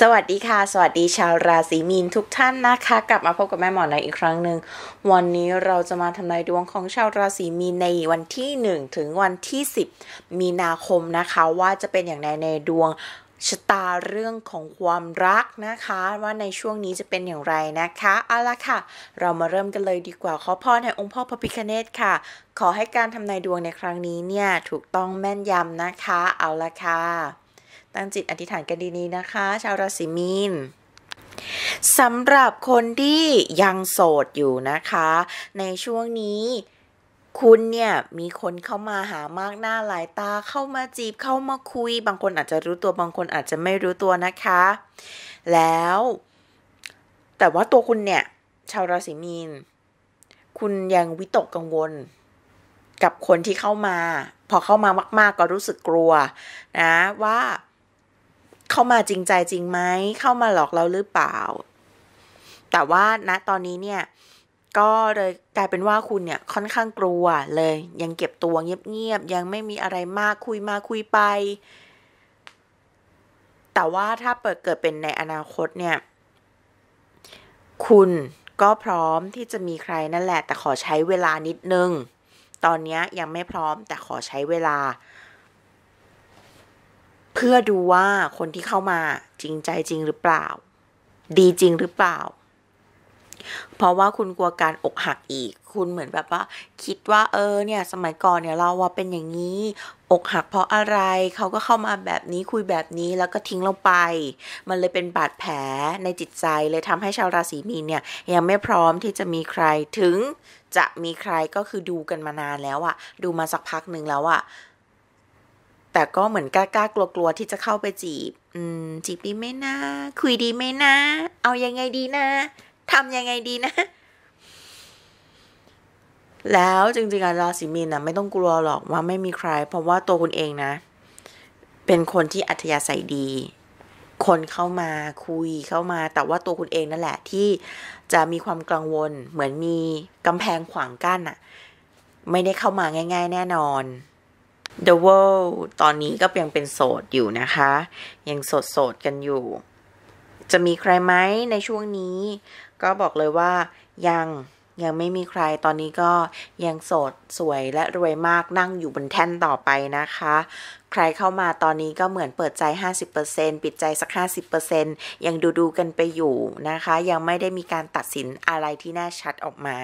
สวัสดีค่ะ สวัสดีชาวราศีมีนทุกท่านนะคะ กลับมาพบกับแม่หมอในอีกครั้งหนึ่งวันนี้เราจะมาทำนายดวงของชาวราศีมีนในวันที่ 1 ถึงวันที่ 10 มีนาคมนะคะ ว่าจะเป็นอย่างไรในดวงชะตาเรื่องของความรักนะคะ ว่าในช่วงนี้จะเป็นอย่างไรนะคะเอาละค่ะ เรามาเริ่มกันเลยดีกว่าขอพรให้องค์พ่อพระพิคเนตค่ะ ขอให้การทำนายดวงในครั้งนี้เนี่ยถูกต้องแม่นยำนะคะ เอาละค่ะ ตั้งจิตอธิษฐานกันดีๆนะคะ ชาวราศีมีนสำหรับคนที่ยังโสดอยู่นะคะ ในช่วงนี้คุณเนี่ยมีคนเข้ามาหามากหน้าหลายตาเข้ามาจีบเข้ามาคุย บางคนอาจจะรู้ตัวบางคนอาจจะไม่รู้ตัวนะคะ แล้ว แต่ว่าตัวคุณเนี่ย ชาวราศีมีน คุณยังวิตกกังวล กับคนที่เข้ามา พอเข้ามามาก ๆ ก็รู้สึกกลัว นะว่า เข้ามาจริงใจจริงไหมเข้ามาหลอกเราหรือเปล่า แต่ว่าณตอนนี้เนี่ย ก็เลยกลายเป็นว่าคุณเนี่ยค่อนข้างกลัวเลย ยังเก็บตัวเงียบๆยังไม่มีอะไรมากคุยมาคุยไป แต่ว่าถ้าเปิดเกิดเป็นในอนาคตเนี่ย คุณก็พร้อมที่จะมีใครนั่นแหละ แต่ขอใช้เวลานิดนึง ตอนนี้ยังไม่พร้อมแต่ขอใช้เวลา เพื่อดูว่าคนที่เข้ามาจริงใจจริงหรือเปล่า ดีจริงหรือเปล่า เพราะว่าคุณกลัวการอกหักอีก คุณเหมือนแบบว่า คิดว่าเออเนี่ย สมัยก่อนเนี่ยเราว่าเป็นอย่างนี้ อกหักเพราะอะไร เขาก็เข้ามาแบบนี้คุยแบบนี้แล้วก็ทิ้งเราไป มันเลยเป็นบาดแผลในจิตใจเลยทำให้ชาวราศีมีนเนี่ย ยังไม่พร้อมที่จะมีใครถึง จะมีใครก็คือดูกันมานานแล้วอะดูมาสักพักหนึ่งแล้วอะ แต่ก็เหมือนกล้ากลัวๆที่จะเข้าไปจีบ อืม จีบดีไหมนะ คุยดีไหมนะ เอายังไงดีนะทำยังไงดีนะ แล้วจริงๆราศีมีนนะไม่ต้องกลัวหรอกว่าไม่มีใคร เพราะว่าตัวคุณเองนะ เป็นคนที่อัธยาศัยดี คนเข้ามาคุยเข้ามา แต่ว่าตัวคุณเองนั่นแหละที่จะมีความกังวล เหมือนมีกำแพงขวางกั้นอะไม่ได้เข้ามาง่าย ๆ แน่นอน The World ตอนนี้ก็ยังเป็นโสดอยู่นะคะ ยังโสดโสดกันอยู่ จะมีใครไหมในช่วงนี้ ก็บอกเลยว่ายังยังไม่มีใครตอนนี้ก็ยังโสดสวยและรวยมากนั่งอยู่บนแท่นต่อไปนะคะ ใครเข้ามาตอนนี้ก็เหมือนเปิดใจ 50%ปิดใจสัก 50%ยังดูดูกันไปอยู่นะคะ ยังไม่ได้มีการตัดสินอะไรที่แน่ชัดออกมา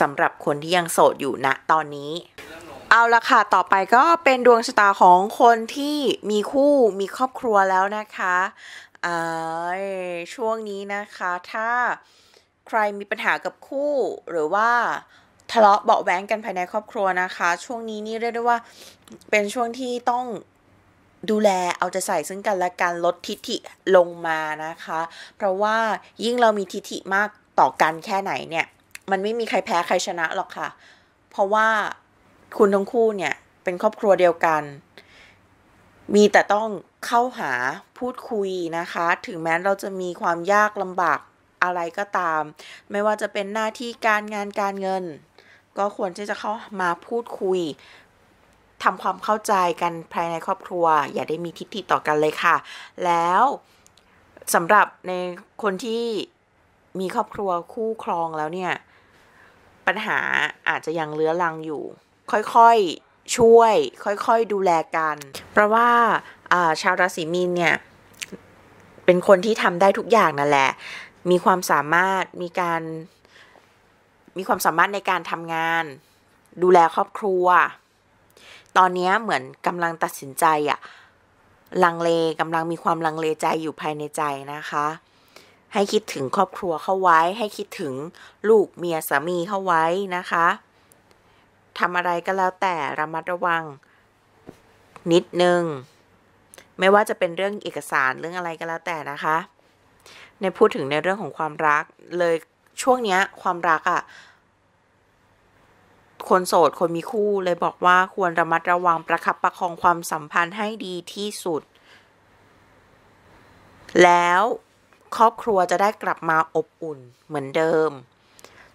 สำหรับคนที่ยังโสดอยู่ณนะตอนนี้ เอาละค่ะ ต่อไปก็เป็นดวงชะตาของคนที่มีคู่มีครอบครัวแล้วนะคะช่วงนี้นะคะ ถ้าใครมีปัญหากับคู่หรือว่าทะเลาะเบาแหวงกันภายในครอบครัวนะคะ ช่วงนี้นี่เรียกได้ว่าเป็นช่วงที่ต้องดูแลเอาใจใส่ซึ่งกันและกันลดทิฐิลงมานะคะ เพราะว่ายิ่งเรามีทิฐิมากต่อกันแค่ไหนเนี่ย มันไม่มีใครแพ้ใครชนะหรอกค่ะ เพราะว่า คุณทั้งคู่เนี่ยเป็นครอบครัวเดียวกัน มีแต่ต้องเข้าหาพูดคุยนะคะ ถึงแม้เราจะมีความยากลำบากอะไรก็ตาม ไม่ว่าจะเป็นหน้าที่การงานการเงิน ก็ควรที่จะเข้ามาพูดคุยทำความเข้าใจกันภายในครอบครัว อย่าได้มีทิฏฐิต่อกันเลยค่ะ แล้วสำหรับในคนที่มีครอบครัวคู่ครองแล้วเนี่ย ปัญหาอาจจะยังเลื้อรังอยู่ ค่อยๆช่วย ค่อยๆดูแลกัน เพราะว่าชาวราศีมีนเนี่ยเป็นคนที่ทำได้ทุกอย่างนั่นแหละ มีความสามารถมีการ มีความสามารถในการทำงาน ดูแลครอบครัว ตอนนี้เหมือนกำลังตัดสินใจอะลังเลกำลังมีความลังเลใจอยู่ภายในใจนะคะ ให้คิดถึงครอบครัวเข้าไว้ ให้คิดถึงลูกเมียสามีเข้าไว้นะคะ ทำอะไรก็แล้วแต่ระมัดระวัง นิดนึง ไม่ว่าจะเป็นเรื่องเอกสารเรื่องอะไรก็แล้วแต่นะคะ ในพูดถึงในเรื่องของความรักเลยช่วงนี้ความรักอะ่ะคนโสดคนมีคู่เลยบอกว่าควรระมัดระวังประคับประคองความสัมพันธ์ให้ดีที่สุด แล้วครอบครัวจะได้กลับมาอบอุ่นเหมือนเดิม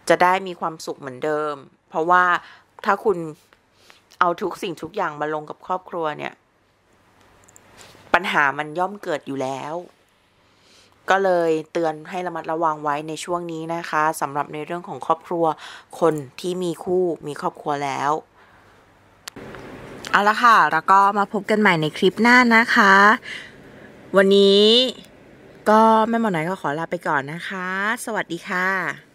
จะได้มีความสุขเหมือนเดิม เพราะว่า ถ้าคุณเอาทุกสิ่งทุกอย่างมาลงกับครอบครัวเนี่ย ปัญหามันย่อมเกิดอยู่แล้ว ก็เลยเตือนให้ระมัดระวังไว้ในช่วงนี้นะคะสำหรับในเรื่องของครอบครัวคนที่มีคู่มีครอบครัวแล้วเอาละค่ะ แล้วก็มาพบกันใหม่ในคลิปหน้านะคะ วันนี้ก็แม่หมอไหนก็ขอลาไปก่อนนะคะ สวัสดีค่ะ